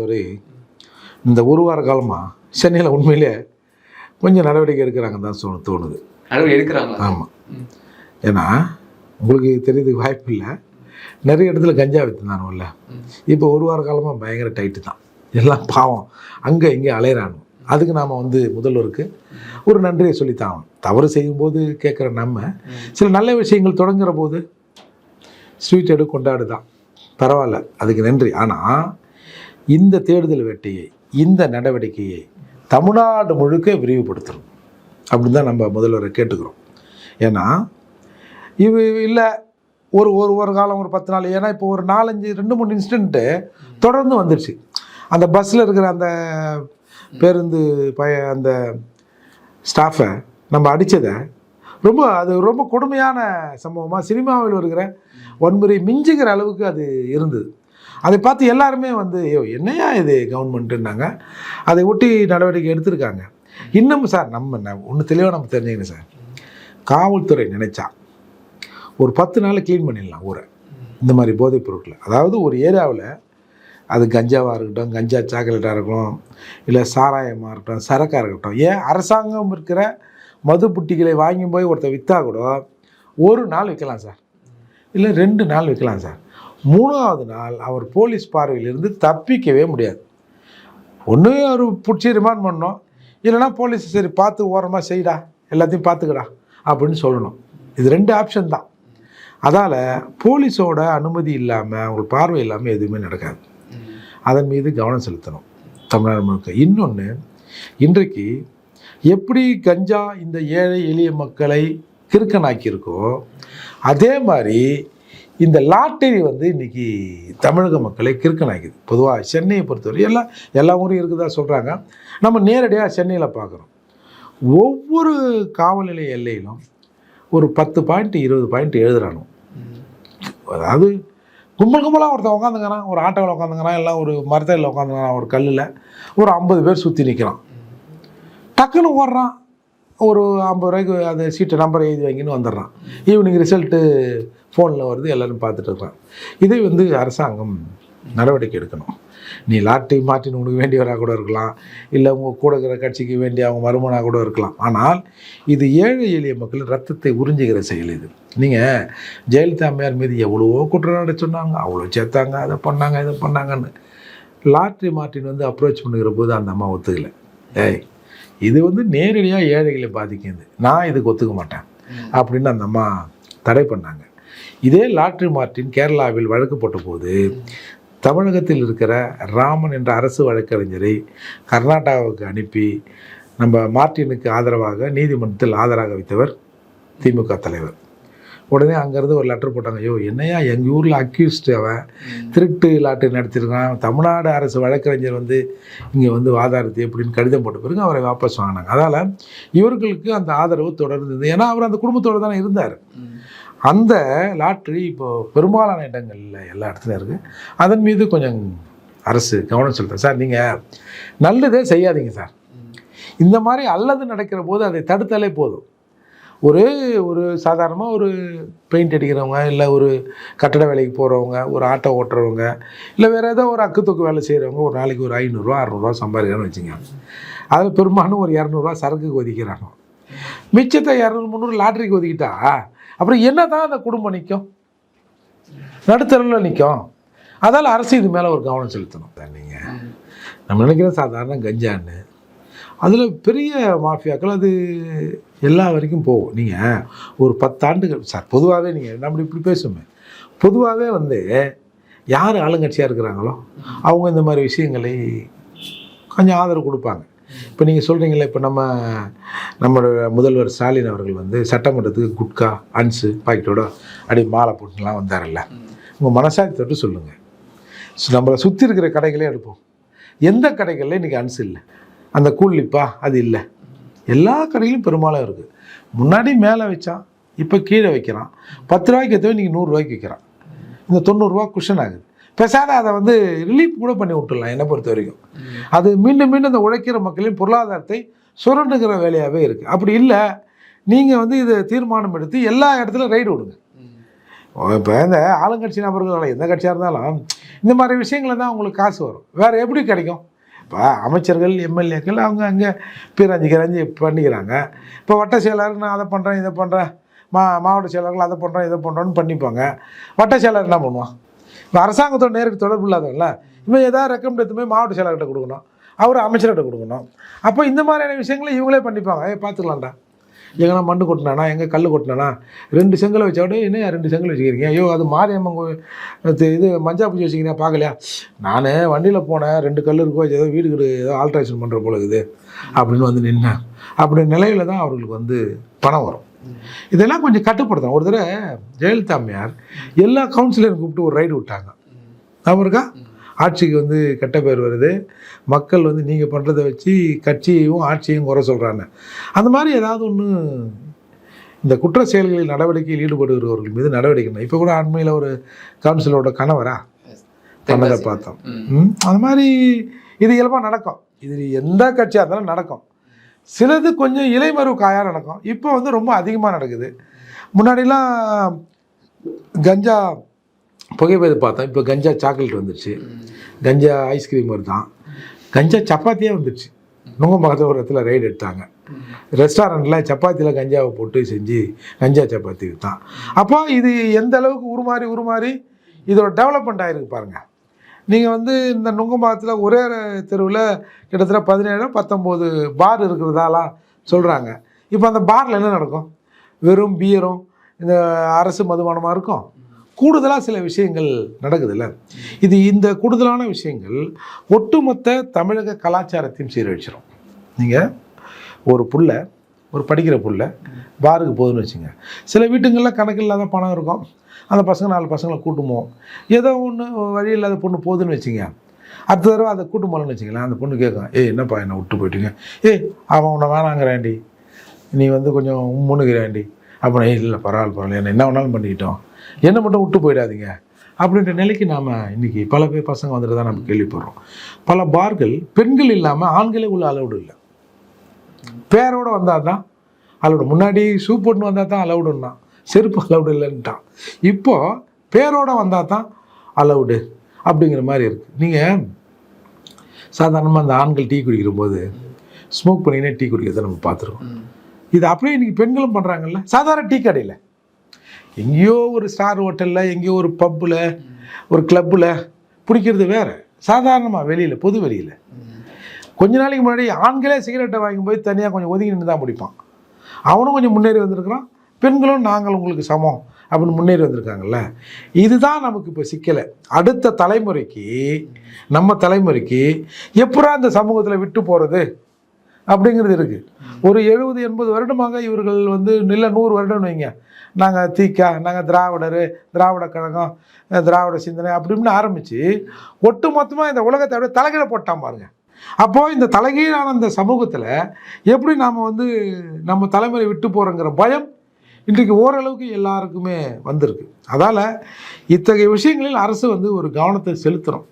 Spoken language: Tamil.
வரை இந்த ஒரு வார காலமாக சென்னையில் உண்மையிலே கொஞ்சம் நடவடிக்கை எடுக்கிறாங்கன்னு தான் சொ தோணுது. நடவடிக்கை எடுக்கிறாங்களா? ஆமாம் ஏன்னா உங்களுக்கு தெரியறதுக்கு வாய்ப்பு இல்லை. நிறைய இடத்துல கஞ்சா விற்றுந்தானுல்ல இப்போ ஒரு வார காலமாக பயங்கர டைட்டு தான். எல்லாம் பாவம். அங்கே இங்கே அலையிறானு அதுக்கு நாம் வந்து முதல்வருக்கு ஒரு நன்றியை சொல்லித்தான் ஆகணும். தவறு செய்யும்போது கேட்குற நம்ம சில நல்ல விஷயங்கள் தொடங்குற போது ஸ்வீட் எடு கொண்டாடு தான். பரவாயில்ல. அதுக்கு நன்றி. ஆனால் இந்த தேடுதல் வேட்டையை இந்த நடவடிக்கையை தமிழ்நாடு முழுக்க விரிவுபடுத்தணும். அப்படின்னு தான் நம்ம முதல்வரை கேட்டுக்கிறோம். ஏன்னா இது இல்லை ஒரு ஒரு ஒரு காலம் ஒரு பத்து நாள். ஏன்னா இப்போ ஒரு நாலஞ்சு ரெண்டு மூணு இன்சிடென்ட்டு தொடர்ந்து வந்துடுச்சு அந்த பஸ்ஸில் இருக்கிற அந்த பேருந்து பய அந்த ஸ்டாஃபை நம்ம அடித்ததை ரொம்ப அது ரொம்ப கொடுமையான சம்பவமாக சினிமாவில் இருக்கிற வன்முறை மிஞ்சுகிற அளவுக்கு அது இருந்தது. அதை பார்த்து எல்லாருமே வந்து ஐயோ என்னையா இது கவர்மெண்ட்டுன்னாங்க அதை ஒட்டி நடவடிக்கை எடுத்திருக்காங்க. இன்னமும் சார் நம்ம ஒன்று தெளிவாக நம்ம தெரிஞ்சுக்கணும் சார். காவல்துறை நினைச்சா ஒரு பத்து நாள் க்ளீன் பண்ணிடலாம் ஊரை. இந்த மாதிரி போதைப் பொருட்களை. அதாவது ஒரு ஏரியாவில் அது கஞ்சாவாக இருக்கட்டும் கஞ்சா சாக்லேட்டாக இருக்கட்டும் இல்லை சாராயமாக இருக்கட்டும் சரக்காக இருக்கட்டும் ஏன் அரசாங்கம் இருக்கிற மது புட்டிகளை வாங்கி போய் ஒருத்தர் விற்றா கூட ஒரு நாள் விற்கலாம் சார். இல்லை ரெண்டு நாள் விற்கலாம் சார். மூணாவது நாள் அவர் போலீஸ் பார்வையிலிருந்து தப்பிக்கவே முடியாது. ஒன்று அவர் பிடிச்சி ரிமாண்ட் பண்ணோம் இல்லைன்னா போலீஸ் சரி பார்த்து ஓரமாக செய்டா எல்லாத்தையும் பார்த்துக்கடா அப்படின்னு சொல்லணும். இது ரெண்டு ஆப்ஷன் தான். அதால் போலீஸோட அனுமதி இல்லாமல் அவங்களுக்கு பார்வை இல்லாமல் எதுவுமே நடக்காது. அதன் மீது கவனம் செலுத்தணும் தமிழ்நாடு முழுக்க இன்னொன்று இன்றைக்கு எப்படி கஞ்சா இந்த ஏழை எளிய மக்களை கிறுக்கனாக்கியிருக்கோ அதே மாதிரி இந்த லாட்டரி வந்து இன்றைக்கி தமிழக மக்களை கிறுக்கனாக்குது. பொதுவாக சென்னையை பொறுத்தவரை எல்லாம் எல்லா ஊரும் இருக்குதா சொல்கிறாங்க நம்ம நேரடியாக சென்னையில் பார்க்குறோம் ஒவ்வொரு காவல் நிலைய எல்லையிலும் ஒரு பத்து பாயிண்ட் இருபது பாயிண்ட் எழுதுறானோ. அதாவது கும்பல் கும்பலாக ஒருத்தன் உட்காந்துக்கிறான் ஒரு ஆட்டோவில் உட்காந்துக்கிறான் இல்லை ஒரு மரத்தையில் உட்காந்துக்கிறான் ஒரு கல்லில் ஒரு ஐம்பது பேர் சுற்றி நிற்கிறான் டக்குன்னு ஓடுறான். ஒரு ஐம்பது ரூபாய்க்கு அந்த சீட்டை நம்பரை எழுதி வாங்கின்னு வந்துடுறான். ஈவினிங் ரிசல்ட்டு ஃபோனில் வருது எல்லோரும் பார்த்துட்டு இருக்கிறான் இதை வந்து அரசாங்கம் நடவடிக்கை எடுக்கணும். நீ லாட்டி மாட்டின் உனக்கு வேண்டியவராக கூட இருக்கலாம். இல்லை உங்கள் கூட இருக்கிற கட்சிக்கு வேண்டிய அவங்க மருமனாக கூட இருக்கலாம். ஆனால் இது ஏழை எளிய மக்கள் ரத்தத்தை உறிஞ்சுகிற செயல் இது. நீங்கள் ஜெயலலிதா அம்மையார் மீது எவ்வளவோ குற்றச்சாட்டு சொன்னாங்க. அவ்வளோ சேர்த்தாங்க அதை பண்ணாங்க இதை பண்ணாங்கன்னு. லாட்ரி மார்ட்டின் வந்து அப்ரோச் பண்ணுகிற போது அந்த அம்மா ஒத்துக்கலை. ஏய் இது வந்து நேரடியாக ஏழைகளை பாதிக்குது நான் இதுக்கு ஒத்துக்க மாட்டேன். அப்படின்னு அந்த அம்மா தடை பண்ணாங்க. இதே லாட்ரி மார்ட்டின் கேரளாவில் வழக்கு போட்ட போது தமிழகத்தில் இருக்கிற ராமன் என்ற அரசு வழக்கறிஞரை கர்நாடகாவுக்கு அனுப்பி நம்ம மார்ட்டினுக்கு ஆதரவாக நீதிமன்றத்தில் ஆதரவாக வைத்தவர் திமுக தலைவர். உடனே அங்கேருந்து ஒரு லெட்டர் போட்டாங்க. ஐயோ என்னையா எங்கள் ஊரில் அக்யூஸ்டு அவன்? திருட்டு லாட்டு நடத்திருக்கான். தமிழ்நாடு அரசு வழக்கறிஞர் வந்து இங்கே வந்து வாதாடுது எப்படின்னு கடிதம் போட்ட பிறகு அவரை வாபஸ் வாங்கினாங்க. அதால் இவர்களுக்கு அந்த ஆதரவு தொடர்ந்தது. ஏன்னா அவர் அந்த குடும்பத்தோடு தானே இருந்தார். அந்த லாட்ரி இப்போ பெரும்பாலான இடங்களில் எல்லா இடத்துலையும் இருக்குது அதன் மீது கொஞ்சம் அரசு கவனம் செலுத்த சார் நீங்கள் நல்லதே செய்யாதீங்க சார். இந்த மாதிரி அல்லது நடக்கிற போது அதை தடுத்தாலே போதும். ஒரு ஒரு சாதாரணமாக ஒரு பெயிண்ட் அடிக்கிறவங்க இல்லை ஒரு கட்டட வேலைக்கு போகிறவங்க ஒரு ஆட்டோ ஓட்டுறவங்க இல்லை வேறு ஏதோ ஒரு அக்கு தொக்கு வேலை செய்கிறவங்க ஒரு நாளைக்கு ஒரு ஐநூறுரூவா அறநூறுவா சம்பாதிக்கிறான்னு வச்சுங்க அதில் பெரும்பாலும் ஒரு இரநூறுவா சரக்குக்கு ஒதுக்கிறாங்க மிச்சத்தை இரநூறு முந்நூறு லாட்ரிக்கு ஒதுக்கிட்டா அப்புறம் என்ன தான் அந்த குடும்பம் நிற்கும் நடுத்தரில் நிற்கும் அதால் அரசு இது மேலே ஒரு கவனம் செலுத்தணும். நீங்கள் நம்ம நினைக்கிறோம் சாதாரண கஞ்சான்னு அதில் பெரிய மாஃபியாக்கள் அது எல்லா வரைக்கும் போகும். நீங்கள் ஒரு பத்தாண்டுகள் சார் பொதுவாகவே நீங்கள் நம்ம இப்படி பேசுமே பொதுவாகவே வந்து யார் ஆளுங்கட்சியாக இருக்கிறாங்களோ அவங்க இந்த மாதிரி விஷயங்களை கொஞ்சம் ஆதரவு கொடுப்பாங்க. இப்போ நீங்கள் சொல்கிறீங்களே இப்போ நம்ம நம்மளோட முதல்வர் ஸ்டாலின் அவர்கள் வந்து சட்டமன்றத்துக்கு குட்கா அன்ஸு பாக்கெட்டோட அப்படி மாலை போட்டுலாம் வந்தாரல்ல. உங்கள் மனசாட்சி தொட்டு சொல்லுங்கள் நம்மளை சுற்றி இருக்கிற கடைகளே எடுப்போம். எந்த கடைகளில் இன்றைக்கி அன்ஸ் இல்லை. அந்த கூலிப்பா அது இல்லை. எல்லா கடையிலும் பெரும்பாலும் இருக்குது முன்னாடி மேலே வச்சான் இப்போ கீழே வைக்கிறான். பத்து ரூபாய்க்கு எத்தவோ நீங்கள் நூறுரூவாய்க்கு விற்கிறான் இந்த தொண்ணூறுரூவா குஷன் ஆகுது. பேசாத அதை வந்து ரிலீஃப் கூட பண்ணி விட்டுடலாம் என்னை பொறுத்த வரைக்கும். அது மீண்டும் மீண்டும் அந்த உழைக்கிற மக்களின் பொருளாதாரத்தை சுரண்டுகிற வேலையாகவே இருக்குது அப்படி இல்லை நீங்கள் வந்து இதை தீர்மானம் எடுத்து எல்லா இடத்துலையும் ரைடு விடுங்க. இப்போ இந்த ஆளுங்கட்சி நபர்கள் எந்த கட்சியாக இருந்தாலும் இந்த மாதிரி விஷயங்கள தான் உங்களுக்கு காசு வரும். வேறு எப்படி கிடைக்கும்? இப்போ அமைச்சர்கள் எம்எல்ஏக்கள் அவங்க அங்கே பிறஞ்சு கிரஞ்சு பண்ணிக்கிறாங்க. இப்போ வட்ட செயலாளர் நான் அதை பண்ணுறேன் இதை பண்ணுறேன் மா மாவட்ட செயலாளர்கள் அதை பண்ணுறோம் இதை பண்ணுறோன்னு பண்ணிப்பாங்க. வட்ட செயலாளர் என்ன பண்ணுவான்? இப்போ அரசாங்கத்தோட நேருக்கு தொடர்பு இல்லாதவங்கள இவன் ஏதாவது ரெக்கமெண்ட் எடுத்து போய் மாவட்ட செயலாளர்கிட்ட கொடுக்கணும். அவர் அமைச்சர்கிட்ட கொடுக்கணும். அப்போ இந்த மாதிரியான விஷயங்களை இவங்களே பண்ணிப்பாங்க. ஏ பார்த்துக்கலாம்டா. எங்கன்னா மண்ணு கொட்டினானா? எங்கே கல் கொட்டினானா? ரெண்டு செங்கலை வச்சோட என்ன ரெண்டு செங்கல் வச்சுக்கிறீங்க? ஐயோ அது மாரியம்மன் கோயில் இது- மஞ்சா பூஜை வச்சுக்கிறீங்க பார்க்கலையா? நான் வண்டியில் போனேன். ரெண்டு கல் இருக்கோ ஏதோ வீடு கீடு ஏதோ ஆல்ட்ரேஷன் பண்ணுற போல இருக்குது. அப்படின்னு வந்து நின்னேன். அப்படி நிலையில தான் அவர்களுக்கு வந்து பணம் வரும். இதெல்லாம் கொஞ்சம் கட்டுப்படுத்தணும். ஒரு தடவை ஜெயலலிதா அம்மையார் எல்லா கவுன்சிலரும் கூப்பிட்டு ஒரு ரைடு விட்டாங்க. ஞாபகம் இருக்கா? ஆட்சிக்கு வந்து கெட்ட பேர் வருது. மக்கள் வந்து நீங்கள் பண்ணுறதை வச்சு கட்சியையும் ஆட்சியையும் குறை சொல்கிறாங்க அந்த மாதிரி ஏதாவது ஒன்று இந்த குற்ற செயல்களில் நடவடிக்கையில் ஈடுபடுகிறவர்கள் மீது நடவடிக்கை இப்போ கூட அண்மையில் ஒரு கவுன்சிலரோட கணவரா? பண்ணதை பார்த்தோம். அது மாதிரி இது இயல்பாக நடக்கும். இது எந்த கட்சியாக இருந்தாலும் நடக்கும். சிலது கொஞ்சம் இலைமறைவு காயாக நடக்கும். இப்போ வந்து ரொம்ப அதிகமாக நடக்குது. முன்னாடிலாம் கஞ்சா புகைப்பதை பார்த்தோம் இப்போ கஞ்சா சாக்லேட் வந்துருச்சு. கஞ்சா ஐஸ்கிரீம் வருதான். கஞ்சா சப்பாத்தியே வந்துருச்சு. நுங்கம்பாக்கத்தில் ஒரு இடத்துல ரைடு எடுத்தாங்க. ரெஸ்டாரண்ட்டில் சப்பாத்தியில் கஞ்சாவை போட்டு செஞ்சு கஞ்சா சப்பாத்தி விற்றான் அப்போ இது எந்த அளவுக்கு உருமாறி உருமாறி இதோட டெவலப்மெண்ட் ஆகிருக்கு பாருங்கள் நீங்கள் வந்து இந்த நுங்கம்பாக்கத்தில் ஒரே தெருவில் கிட்டத்தட்ட பதினேழு பத்தொம்போது பார் இருக்கிறதாலாம் சொல்கிறாங்க இப்போ அந்த பாரில் என்ன நடக்கும்? வெறும் பியரும் இந்த அரசு மதுபானமாக இருக்கும்? கூடுதலாக சில விஷயங்கள் நடக்குதுல்ல. இது இந்த கூடுதலான விஷயங்கள் ஒட்டுமொத்த தமிழக கலாச்சாரத்தையும் சீரழிச்சிடும் நீங்கள் ஒரு புள்ள ஒரு படிக்கிற புள்ள பாருக்கு போகுதுன்னு வச்சுங்க. சில வீட்டுங்களில் கணக்கு இல்லாத பணம் இருக்கும். அந்த பசங்க நாலு பசங்களை கூட்டுமோ? ஏதோ ஒன்று வழி இல்லாத பொண்ணு போகுதுன்னு வச்சுங்க. அடுத்த தடவை அதை கூட்டு போகலன்னு வச்சுங்களேன் அந்த பொண்ணு கேட்கும் ஏய் என்னப்பா என்னை விட்டு போயிட்டீங்க? ஏய் அவன் உன்னை வேணாங்கிறாண்டி நீ வந்து கொஞ்சம் உம்முனுங்கிறாண்டி அப்புறம் ஏய் இல்லை பரவாயில்ல பரவாயில்ல. என்ன என்ன வேணாலும் பண்ணிக்கிட்டோம். என்னை மட்டும் விட்டு போயிடாதீங்க. அப்படின்ற நிலைக்கு நாம் இன்றைக்கி பல பேர் பசங்க வந்துட்டு தான் நம்ம கேள்விப்படுறோம். பல பார்கள் பெண்கள் இல்லாமல் ஆண்களே உள்ள அளவுடு இல்லை. பேரோட வந்தால் தான் அலவுடு முன்னாடி ஷூ போட்டுன்னு வந்தால் தான் அலவுடுன்னா செருப்பு அலவுடு இல்லைன்ட்டான் இப்போ பேரோட வந்தால் தான் அலவுடு அப்படிங்கிற மாதிரி இருக்குது நீங்கள் சாதாரணமாக அந்த ஆண்கள் டீ குடிக்கிற போது ஸ்மோக் பண்ணினே டீ குடிக்கிறத நம்ம பார்த்துருக்கோம் இது அப்படியே இன்றைக்கி பெண்களும் பண்ணுறாங்கல்ல சாதாரண டீ கடையில். எங்கேயோ ஒரு ஸ்டார் ஹோட்டலில் எங்கேயோ ஒரு பப்பில் ஒரு கிளப்பில் பிடிக்கிறது வேறு. சாதாரணமாக வெளியில் பொது வெளியில். கொஞ்ச நாளைக்கு முன்னாடி ஆண்களே சிகரெட்டை வாங்கி போய் தனியாக கொஞ்சம் ஒதுங்கி நின்று தான் பிடிப்பான் அவனும் கொஞ்சம் முன்னேறி வந்திருக்கிறான். பெண்களும் நாங்கள் உங்களுக்கு சமம் அப்படின்னு முன்னேறி வந்திருக்காங்கல்ல. இதுதான் நமக்கு இப்போ சிக்கலை. அடுத்த தலைமுறைக்கு நம்ம தலைமுறைக்கு எப்படா இந்த சமூகத்தில் விட்டு போகிறது அப்படிங்கிறது இருக்குது ஒரு எழுபது எண்பது வருடமாக இவர்கள் வந்து நில நூறு வருடம்னு வைங்க. நாங்கள் தீக்கா நாங்கள் திராவிடர் திராவிட கழகம் திராவிட சிந்தனை அப்படின்னு ஆரம்பித்து ஒட்டு மொத்தமாக இந்த உலகத்தை அப்படியே தலைகீழ போட்டான் பாருங்க. அப்போது இந்த தலைகீழான இந்த சமூகத்தில் எப்படி நாம் வந்து நம்ம தலைமுறை விட்டு போகிறோங்கிற பயம் இன்றைக்கு ஓரளவுக்கு எல்லாருக்குமே வந்திருக்கு. அதால் இத்தகைய விஷயங்களில் அரசு வந்து ஒரு கவனத்தை செலுத்துகிறோம்